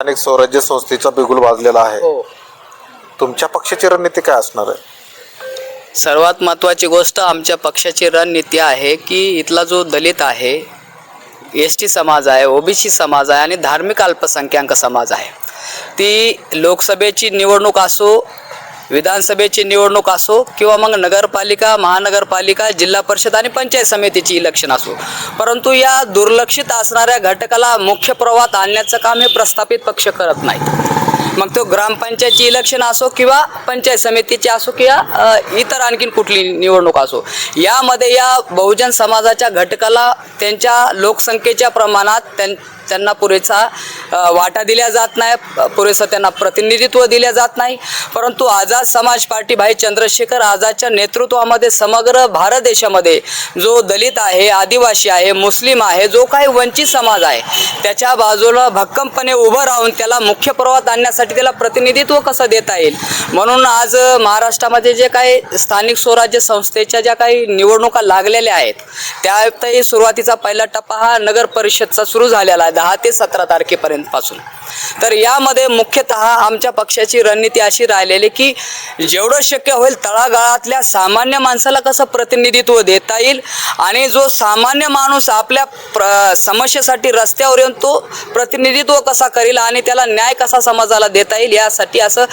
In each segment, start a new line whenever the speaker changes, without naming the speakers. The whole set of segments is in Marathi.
अनेक स्वराज्य संस्थेचा बिगुल वाजलेला आहे.
हो.
तुमच्या पक्षाची रणनीती काय असणार आहे?
सर्वात महत्त्वाची गोष्ट आमच्या पक्षाची रणनीती आहे की इथला जो दलित आहे एस टी समाज आहे ओबीसी समाज आहे आणि धार्मिक अल्पसंख्याक समाज आहे. ती लोकसभेची निवडणूक असो विधानसभेची निवडणूक असो किंवा मग नगरपालिका महानगरपालिका जिल्हा परिषद आणि पंचायत समितीची इलेक्शन असो. परंतु या दुर्लक्षित असणाऱ्या घटकाला मुख्य प्रवाहात आणण्याचं काम हे प्रस्थापित पक्ष करत नाहीत. मग तो ग्रामपंचायतची इलेक्शन असो किंवा पंचायत समितीची असो किंवा इतर आणखीन कुठली निवडणूक असो यामध्ये या बहुजन समाजाच्या घटकाला त्यांच्या लोकसंख्येच्या प्रमाणात त्यां त्यांना पुरेसा वाटा दिल्या जात नाही पुरेसा पुरेसं त्यांना प्रतिनिधित्व दिल्या जात नाही. परंतु आझाद समाज पार्टी भाई चंद्रशेखर आझादच्या नेतृत्वामध्ये समग्र भारत देशामध्ये जो दलित आहे आदिवासी आहे मुस्लिम आहे जो काही वंचित समाज आहे त्याच्या बाजूला भक्कमपणे उभं राहून त्याला मुख्य प्रवाहात आणण्यासाठी त्याला प्रतिनिधित्व कसं देता येईल? म्हणून आज महाराष्ट्रामध्ये जे काही स्थानिक स्वराज्य संस्थेच्या ज्या काही निवडणुका लागलेल्या आहेत त्यातही सुरुवातीचा पहिला टप्पा हा नगर परिषदचा सुरू झालेला आहे दहा ते सतरा तारखेपर्यंत पासून तर यामध्ये मुख्यतः आमच्या पक्षाची रणनीती अशी राहिलेली की जेवढं शक्य होईल तळागाळातल्या सामान्य माणसाला कसं प्रतिनिधित्व देता येईल आणि जो सामान्य माणूस आपल्या प्र समस्येसाठी रस्त्यावर येऊन तो प्रतिनिधित्व कसा करेल आणि त्याला न्याय कसा समाजाला देता येईल. यासाठी असं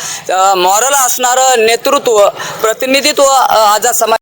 मॉरल असणारं नेतृत्व प्रतिनिधित्व अ, आझाद समाज